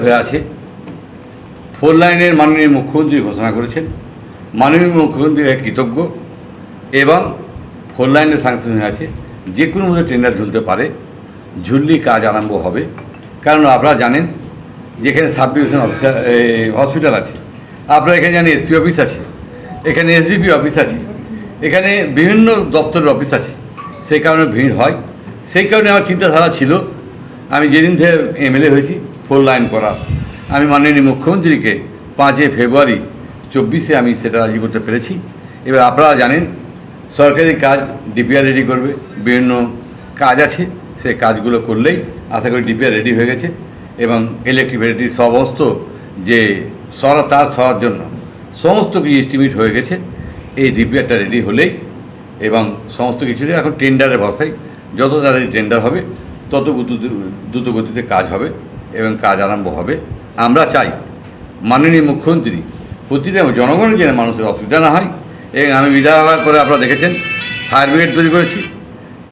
হয়ে আছে। ফোর লাইনের মাননীয় মুখ্যমন্ত্রী ঘোষণা করেছেন। মাননীয় মুখ্যমন্ত্রী কৃতজ্ঞ এবং ফোর লাইনের সাংশন হয়ে আছে। যে কোনো মধ্যে টেন্ডার ঝুলতে পারে। ঝুললেই কাজ আরম্ভ হবে। কারণ আপনারা জানেন, যেখানে সাব ডিভিশন অফিসার হসপিটাল আছে। আপনারা এখানে জানেন এসপি অফিস আছে। এখানে এসডিপি অফিস আছে। এখানে বিভিন্ন দপ্তরের অফিস আছে। সেই কারণে ভিড় হয়। সেই কারণে আমার চিন্তাধারা ছিল, আমি যেদিন থেকে এমএলএ হয়েছি ফোর লাইন করার আমি মাননীয় মুখ্যমন্ত্রীকে পাঁচই ফেব্রুয়ারি চব্বিশে আমি সেটা রাজি করতে পেরেছি। এবার আপনারা জানেন, সরকারি কাজ ডিপিআর রেডি করবে, বিভিন্ন কাজ আছে সেই কাজগুলো করলেই আশা করি ডিপিআর রেডি হয়ে গেছে এবং ইলেকট্রিসিটি সমস্ত যে সরা, তার সরার জন্য সমস্ত কিছু এস্টিমেট হয়ে গেছে। এই ডিপিআরটা রেডি হলেই এবং সমস্ত কিছুরই এখন টেন্ডারের ভরসায় যত তাড়াতাড়ি টেন্ডার হবে, তত দ্রুত- দ্রুত গতিতে কাজ হবে। এবং কাজ আরম্ভ হবে। আমরা চাই মাননীয় মুখ্যমন্ত্রী প্রতিটা জনগণের জন্য মানুষের অসুবিধা না হয়। এবং আমি বিধায়ক করে আপনারা দেখেছেন, ফায়ার ব্রিগেড তৈরি করেছি।